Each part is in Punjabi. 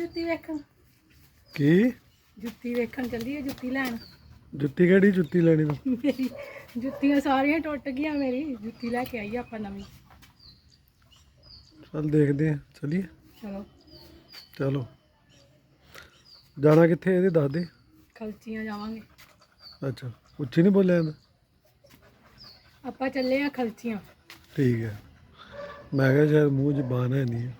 ਜੁੱਤੀ ਵੇਖਣ। ਕੀ? ਜੁੱਤੀ ਵੇਖਣ ਚੱਲੀਏ ਜੁੱਤੀ ਲੈਣ। ਜੁੱਤੀ ਕਿਹੜੀ? ਜੁੱਤੀ ਲੈਣੀ ਤੂੰ। ਮੇਰੀ ਜੁੱਤੀਆਂ ਸਾਰੀਆਂ ਟੁੱਟ ਗਈਆਂ ਮੇਰੀ। ਜੁੱਤੀ ਲੈ ਕੇ ਆਈ ਆਪਾਂ ਨਵੀਂ। ਚੱਲ ਦੇਖਦੇ ਆ। ਚਲੀਏ? ਚਲੋ। ਚਲੋ। ਜਾਣਾ ਕਿੱਥੇ ਇਹਦੇ ਦੱਸ ਦੇ। ਖਲਚੀਆਂ ਜਾਵਾਂਗੇ। ਅੱਛਾ ਉੱਚੀ ਨਹੀਂ ਬੋਲਿਆ ਜਾਂਦਾ ਆਪਾਂ ਚੱਲੇ ਆ ਖਲਚੀਆਂ। ਠੀਕ ਹੈ। ਮੈਂ ਕਿਹਾ ਸ਼ਾਇਦ ਮੂੰਹ ਜ਼ਬਾਨ ਹੈ ਨਹੀਂ ਹੈ।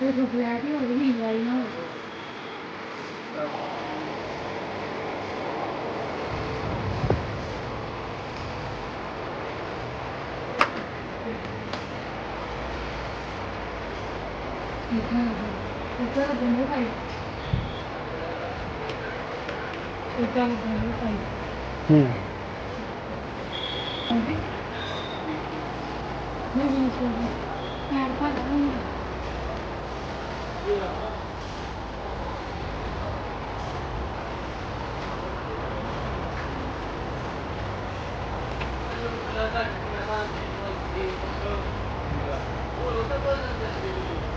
ਫਿਰ ਫਲੈਟ ਹੀ ਹੋ ਗਈ ਨਹੀਂ ਵਾਲੀ ਨਾ ਹੋਵੇ। ਇੱਧਰ ਦੋਨੋਂ ਭਾਈ ਇੱਧਰ ਦੋਨੋਂ ਭਾਈ ਹੂੰ ਹਾਂਜੀ ไม่มีคืองานก็จะไม่มีเราจะมาทำอะไรดีก็เราจะไปทำอะไรดี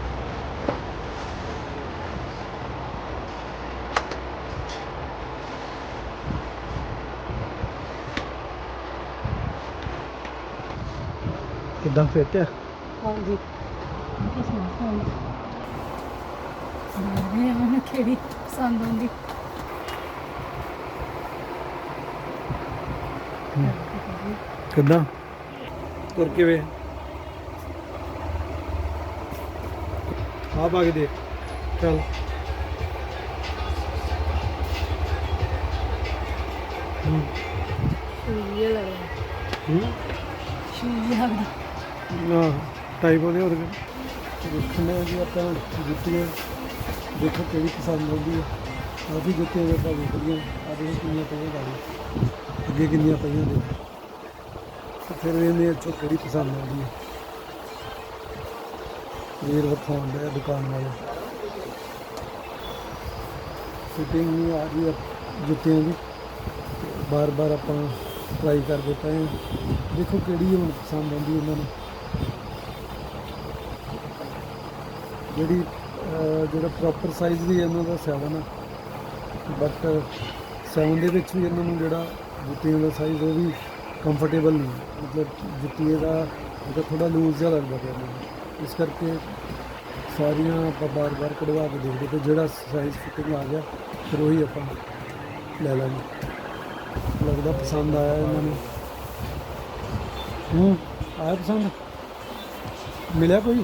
ਕਿੱਦਾਂ ਫਿੱਟ ਆ? ਹਾਂਜੀ। ਕਿਸ ਨੂੰ ਮੈਂ ਕਿਹੜੀ ਪਸੰਦ ਆਉਂਦੀ ਕਿੱਦਾਂ? ਤੁਰ ਕੇ ਵੇ। ਆ ਪਾ ਕੇ ਦੇਖ। ਚੱਲ। ਹੂੰ। ਸ਼ੂਜ਼ ਲੱਗਦਾ। ਹੂੰ। ਸ਼ੂਜ਼ ਲੱਗਦਾ। ਟਾਈਪ ਉਹਦੇ ਹੋਰ ਦੇਖਣੇ ਜੀ ਆਪਾਂ ਜੁੱਤੀਆਂ। ਦੇਖੋ ਕਿਹੜੀ ਪਸੰਦ ਆਉਂਦੀ ਹੈ ਆਹ ਵੀ ਜੁੱਤੀਆਂ ਦੇ ਆਪਾਂ ਦੇਖ ਲਈਆਂ। ਆ ਦੇਖੋ ਕਿੰਨੀਆਂ ਪਈਆਂ ਗਾੜੀ ਅੱਗੇ ਕਿੰਨੀਆਂ ਪਈਆਂ ਦੇ ਫਿਰ ਇਹਨੇ ਇੱਥੋਂ ਕਿਹੜੀ ਪਸੰਦ ਆਉਂਦੀ ਹੈ ਵੀਰ ਵਿਖਾਉਣ ਦਾ ਦੁਕਾਨ ਵਾਲੇ। ਫਿਟਿੰਗ ਨਹੀਂ ਆ ਰਹੀ ਜੁੱਤੀਆਂ ਦੀ। ਬਾਰ ਬਾਰ ਆਪਾਂ ਟਰਾਈ ਕਰਦੇ ਪਏ ਹਾਂ ਦੇਖੋ ਕਿਹੜੀ ਹੁਣ ਪਸੰਦ ਆਉਂਦੀ ਉਹਨਾਂ ਨੂੰ। ਜਿਹੜੀ ਜਿਹੜਾ ਪ੍ਰੋਪਰ ਸਾਈਜ਼ ਵੀ ਇਹਨਾਂ ਦਾ 7 ਹੈ ਬਟ 7 ਦੇ ਵਿੱਚ ਵੀ ਇਹਨਾਂ ਨੂੰ ਜਿਹੜਾ ਜੁੱਤੀਆਂ ਦਾ ਸਾਈਜ਼ ਉਹ ਵੀ ਕੰਫਰਟੇਬਲ ਨਹੀਂ। ਮਤਲਬ ਜੁੱਤੀ ਦਾ ਇਹਦਾ ਥੋੜਾ ਲੂਜ਼ ਜਿਹਾ ਲੱਗਦਾ ਪਿਆ ਮੈਨੂੰ ਇਸ ਕਰਕੇ ਸਾਰੀਆਂ ਆਪਾਂ ਬਾਰ-ਬਾਰ ਕਢਵਾ ਕੇ ਦੇਖਦੇ ਤੇ ਜਿਹੜਾ ਸਾਈਜ਼ ਫਿਟਿੰਗ ਆ ਗਿਆ, ਫਿਰ ਉਹੀ ਆਪਾਂ ਲੈ ਲਾਂਗੇ। ਲੱਗਦਾ ਪਸੰਦ ਆਇਆ ਇਹਨਾਂ ਨੂੰ। ਹੂੰ, ਆਇਆ ਪਸੰਦ? ਮਿਲਿਆ ਕੋਈ?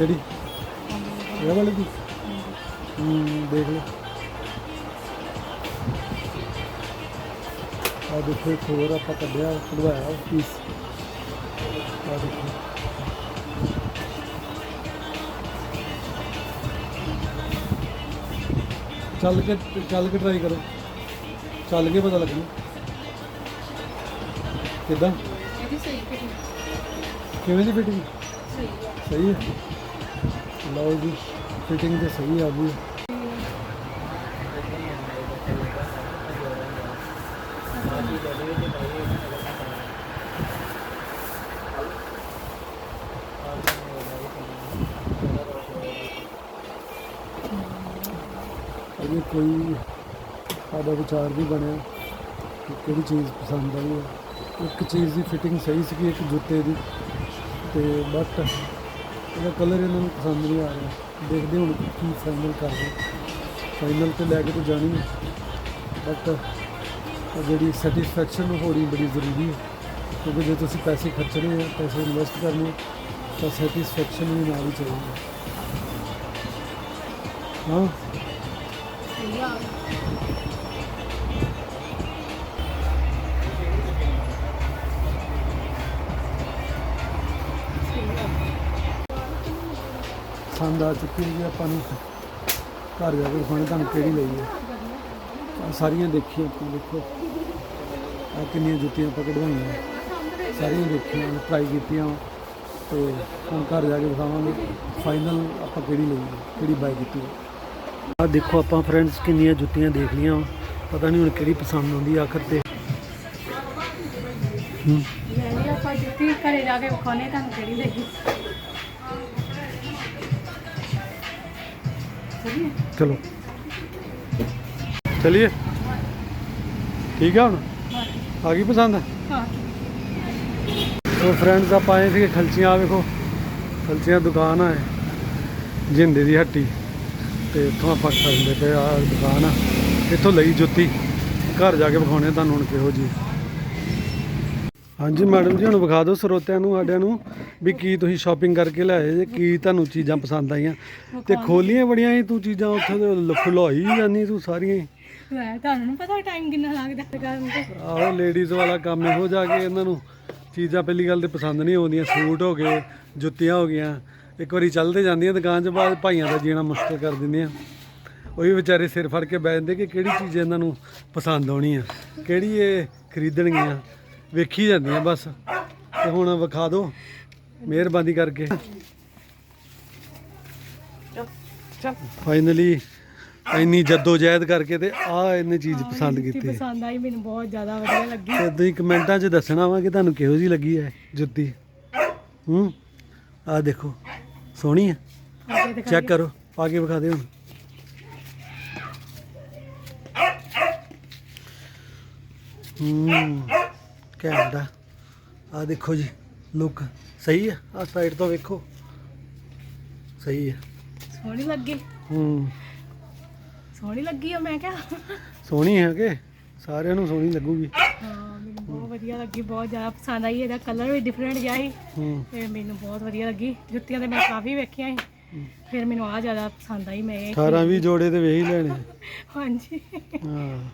ਕਿਹੜੀ? ਇਹ ਵਾਲੀ ਦੀ? ਹੂੰ ਦੇਖ ਲਓ ਆ ਦੇਖੋ ਇੱਕ ਹੋਰ ਆਪਾਂ ਕੱਢਿਆ ਕਢਵਾਇਆ ਪੀਸ ਆ ਦੇਖੋ। ਚੱਲ ਕੇ ਚੱਲ ਕੇ ਟਰਾਈ ਕਰੋ। ਚੱਲ ਕੇ ਪਤਾ ਲੱਗਣਾ। ਕਿੱਦਾਂ? ਇਹਦੀ ਸਹੀ ਫਿਟਿੰਗ ਕਿਵੇਂ ਦੀ ਫਿਟਿੰਗ ਸਹੀ ਹੈ। ਸਹੀ ਹੈ। ਲਓ ਜੀ ਫਿਟਿੰਗ ਤੇ ਸਹੀ ਆ ਗਈ ਅਜੇ ਕੋਈ ਸਾਡਾ ਵਿਚਾਰ ਵੀ ਬਣਿਆ ਕਿ ਕਿਹੜੀ ਚੀਜ਼ ਪਸੰਦ ਆਈ ਹੈ। ਇੱਕ ਚੀਜ਼ ਦੀ ਫਿਟਿੰਗ ਸਹੀ ਸੀ ਇੱਕ ਜੁੱਤੇ ਦੀ। ਤੇ ਬਟ ਇਹਦਾ ਕਲਰ ਇਹਨਾਂ ਨੂੰ ਪਸੰਦ ਨਹੀਂ ਆ ਰਿਹਾ। ਦੇਖਦੇ ਹੁਣ ਕੀ ਫਾਈਨਲ ਕਰਦੇ ਫਾਈਨਲ ਤੇ ਲੈ ਕੇ ਤਾਂ ਜਾਣੀ ਹੈ ਬਟ ਜਿਹੜੀ ਸੈਟੀਸਫੈਕਸ਼ਨ ਹੋਣੀ ਬੜੀ ਜ਼ਰੂਰੀ ਹੈ ਕਿਉਂਕਿ ਜੇ ਤੁਸੀਂ ਪੈਸੇ ਖਰਚਣੇ ਆ, ਪੈਸੇ ਇਨਵੈਸਟ ਕਰਨੇ ਤਾਂ ਸੈਟੀਸਫੈਕਸ਼ਨ ਵੀ ਨਾਲ ਹੀ ਚਾਹੀਦੀ ਹਾਂ? ਸਹੀ ਆ। ਪਸੰਦ ਆ ਚੁੱਕੀ ਹੈ ਆਪਾਂ ਨੂੰ ਘਰ ਜਾ ਕੇ ਦਿਖਾਉਣੀ ਤੁਹਾਨੂੰ ਕਿਹੜੀ ਲਈ ਹੈ। ਸਾਰੀਆਂ ਦੇਖੀਆਂ ਆਪਾਂ ਦੇਖੋ। ਆ ਕਿੰਨੀਆਂ ਜੁੱਤੀਆਂ ਆਪਾਂ ਕਢਵਾਈਆਂ। ਸਾਰੀਆਂ ਦੇਖੀਆਂ ਟਰਾਈ ਕੀਤੀਆਂ। ਤੇ ਹੁਣ ਘਰ ਜਾ ਕੇ ਦਿਖਾਵਾਂਗੇ ਫਾਈਨਲ ਆਪਾਂ ਕਿਹੜੀ ਲਈ ਹੈ, ਕਿਹੜੀ ਬਾਈ ਕੀਤੀ ਆ ਦੇਖੋ ਆਪਾਂ ਫਰੈਂਡਸ ਕਿੰਨੀਆਂ ਜੁੱਤੀਆਂ ਦੇਖ ਲਈਆਂ। ਵਾਂ। ਪਤਾ ਨਹੀਂ ਹੁਣ ਕਿਹੜੀ ਪਸੰਦ ਆਉਂਦੀ ਆਖਰ ਤੇ। ਹੂੰ। ਲੈ ਲਈ ਆਪਾਂ ਜੁੱਤੀ ਘਰੇ ਜਾ ਕੇ ਵਿਖਾਉਣੇ ਤੁਹਾਨੂੰ ਕਿਹੜੀ ਲੱਗੀ ਚਲੋ। ਚਲਿਏ। ਠੀਕ ਆ ਹੁਣ? ਆ ਗਈ ਪਸੰਦ? ਹਾਂ। ਸੋ ਫਰੈਂਡਸ ਆਪਾਂ ਆਏ ਸੀ ਖਲਚੀਆਂ ਆ ਵੇਖੋ। ਖਲਚੀਆਂ ਦੁਕਾਨ ਆ ਜਿੰਦੇ ਦੀ ਹੱਟੀ। ਤੇ ਇੱਥੋਂ ਆਪਾਂ ਖਰੀਦਦੇ ਪਏ ਆ ਦੁਕਾਨ ਆ। ਇੱਥੋਂ ਲਈ ਜੁੱਤੀ। ਘਰ ਜਾ ਕੇ ਵਿਖਾਉਣੇ ਤੁਹਾਨੂੰ ਹੁਣ ਕਿਹੋ ਜੀ ਹਾਂਜੀ ਮੈਡਮ ਜੀ ਹੁਣ ਵਿਖਾ ਦਿਓ ਸਰੋਤਿਆਂ ਨੂੰ ਸਾਡਿਆਂ ਨੂੰ। ਵੀ ਕੀ ਤੁਸੀਂ ਸ਼ਾਪਿੰਗ ਕਰਕੇ ਲਿਆਏ ਜੇ ਕੀ ਤੁਹਾਨੂੰ ਚੀਜ਼ਾਂ ਪਸੰਦ ਆਈਆਂ? ਤੇ ਖੋਲੀਆਂ ਬੜੀਆਂ ਸੀ ਤੂੰ ਚੀਜ਼ਾਂ ਉੱਥੇ ਤੇ ਖੁਲਾਈ ਜਾਂਦੀ ਤੂੰ ਸਾਰੀਆਂ ਹੀ। ਲੈ ਤੁਹਾਨੂੰ ਨੀ ਪਤਾ ਟਾਈਮ ਕਿੰਨਾ ਲੱਗਦਾ ਕਰਨ ਤੇ। ਆਹੋ ਲੇਡੀਜ਼ ਵਾਲਾ ਕੰਮ ਇਹੋ ਜਾ ਕੇ ਇਹਨਾਂ ਨੂੰ ਚੀਜ਼ਾਂ ਪਹਿਲੀ ਗੱਲ ਤੇ ਪਸੰਦ ਨਹੀਂ ਆਉਂਦੀਆਂ ਸੂਟ ਹੋ ਗਏ ਜੁੱਤੀਆਂ ਹੋ ਗਈਆਂ। ਇੱਕ ਵਾਰੀ ਚੱਲਦੇ ਜਾਂਦੀਆਂ ਦੁਕਾਨ 'ਚ ਬਾਅਦ ਭਾਈਆਂ ਦਾ ਜੀਣਾ ਮੁਸ਼ਕਲ ਕਰ ਦਿੰਦੀਆਂ। ਉਹ ਵੀ ਵਿਚਾਰੇ ਸਿਰ ਫੜ ਕੇ ਬਹਿ ਜਾਂਦੇ ਕਿ ਕਿਹੜੀ ਚੀਜ਼ ਇਹਨਾਂ ਨੂੰ ਪਸੰਦ ਆਉਣੀ ਆ ਕਿਹੜੀ ਇਹ ਖਰੀਦਣਗੀਆਂ। ਵੇਖੀ ਜਾਂਦੀਆਂ ਬਸ। ਤੇ ਹੁਣ ਵਿਖਾ ਦਿਓ ਮਿਹਰਬਾਨੀ ਕਰਕੇ। ਫਾਈਨਲੀ ਇੰਨੀ ਜੱਦੋ ਜਹਿਦ ਕਰਕੇ ਤੇ ਆ ਇਹਨੇ ਚੀਜ਼ ਪਸੰਦ ਕੀਤੀ ਪਸੰਦ ਆਈ ਮੈਨੂੰ ਬਹੁਤ ਜ਼ਿਆਦਾ ਵਧੀਆ ਲੱਗੀ। ਤੇ ਤੁਸੀਂ ਕਮੈਂਟਾਂ 'ਚ ਦੱਸਣਾ ਵਾ ਕਿ ਤੁਹਾਨੂੰ ਕਿਹੋ ਜੀ ਲੱਗੀ ਹੈ ਜੁੱਤੀ? ਹੂੰ? ਆ ਦੇਖੋ ਸੋਹਣੀ ਹੈ। ਚੈੱਕ ਕਰੋ ਪਾ ਕੇ ਵਿਖਾ ਦੇ ਹੁਣ। ਹੂੰ ਆ। ਆ ਦੇਖੋ ਜੀ ਲੁੱਕ ਸਹੀ ਹੈ ਆ ਸਾਈਡ ਤੋਂ ਵੇਖੋ। ਸਹੀ ਹੈ ਸੋਹਣੀ ਲੱਗੀ। ਹੂੰ। ਸੋਹਣੀ ਲੱਗੀ ਆ ਮੈਂ ਕਿਹਾ। ਸੋਹਣੀ ਹੈ ਕਿ? ਸਾਰਿਆਂ ਨੂੰ ਸੋਹਣੀ ਲੱਗੂਗੀ। ਹਾਂ ਮੈਨੂੰ ਬਹੁਤ ਵਧੀਆ ਲੱਗੀ ਬਹੁਤ ਜ਼ਿਆਦਾ ਪਸੰਦ ਆਈ ਇਹਦਾ ਕਲਰ ਵੀ ਡਿਫਰੈਂਟ ਜਿਹਾ ਸੀ। ਹੂੰ। ਤੇ ਮੈਨੂੰ ਬਹੁਤ ਵਧੀਆ ਲੱਗੀ। ਜੁੱਤੀਆਂ ਤੇ ਮੈਂ ਕਾਫੀ ਵੇਖੀਆਂ ਸੀ। ਫਿਰ ਮੈਨੂੰ ਆ ਜ਼ਿਆਦਾ ਪਸੰਦ ਆਈ ਮੈਂ ਇਹ 18 20 ਜੋੜੇ ਤੇ ਵੇਖ ਹੀ ਲੈਣੇ। ਹਾਂਜੀ। ਹਾਂ।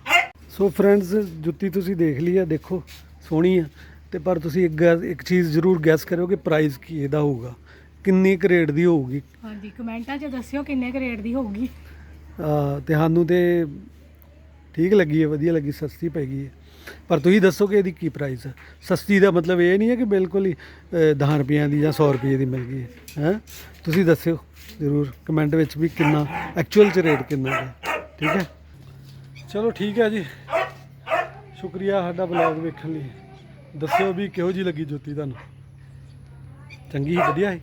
ਸੋ ਫਰੈਂਡਸ ਜੁੱਤੀ ਤੁਸੀਂ ਦੇਖ ਲਈ ਆ ਦੇਖੋ। ਸੋਹਣੀ ਆ। ਤੇ ਪਰ ਤੁਸੀਂ ਇੱਕ ਗੱਲ- ਇੱਕ ਚੀਜ਼ ਜ਼ਰੂਰ ਗੈਸ ਕਰਿਓ ਕਿ ਪ੍ਰਾਈਸ ਕੀ ਇਹਦਾ ਹੋਊਗਾ। ਕਿੰਨੀ ਕੁ ਰੇਟ ਦੀ ਹੋਊਗੀ? ਹਾਂਜੀ ਕਮੈਂਟਾਂ 'ਚ ਦੱਸਿਓ ਕਿੰਨੇ ਕੁ ਰੇਟ ਦੀ ਹੋਊਗੀ। ਆ, ਤੇ ਸਾਨੂੰ ਤੇ ਠੀਕ ਲੱਗੀ ਹੈ ਵਧੀਆ ਲੱਗੀ ਸਸਤੀ ਪੈ ਗਈ ਹੈ। ਪਰ ਤੁਸੀਂ ਦੱਸੋ ਕਿ ਇਹਦੀ ਕੀ ਪ੍ਰਾਈਸ ਹੈ? ਸਸਤੀ ਦਾ ਮਤਲਬ ਇਹ ਨਹੀਂ ਹੈ ਕਿ ਬਿਲਕੁਲ ਹੀ 10 ਰੁਪਈਆਂ ਦੀ ਜਾਂ 100 ਰੁਪਏ ਦੀ ਮਿਲ ਗਈ ਹੈ ਹੈਂ? ਤੁਸੀਂ ਦੱਸਿਓ ਜ਼ਰੂਰ ਕਮੈਂਟ ਵਿੱਚ ਵੀ ਕਿੰਨਾ ਐਕਚੁਅਲ ਚ ਰੇਟ ਕਿੰਨਾ ਹੈ ਠੀਕ ਹੈ? ਚਲੋ ਠੀਕ ਹੈ ਜੀ। ਸ਼ੁਕਰੀਆ ਸਾਡਾ ਬਲੌਗ ਵੇਖਣ ਲਈ। ਦੱਸਿਓ ਵੀ ਕਿਹੋ ਜੀ ਲੱਗੀ ਜੁੱਤੀ ਤੁਹਾਨੂੰ? ਚੰਗੀ ਸੀ ਵਧੀਆ ਸੀ?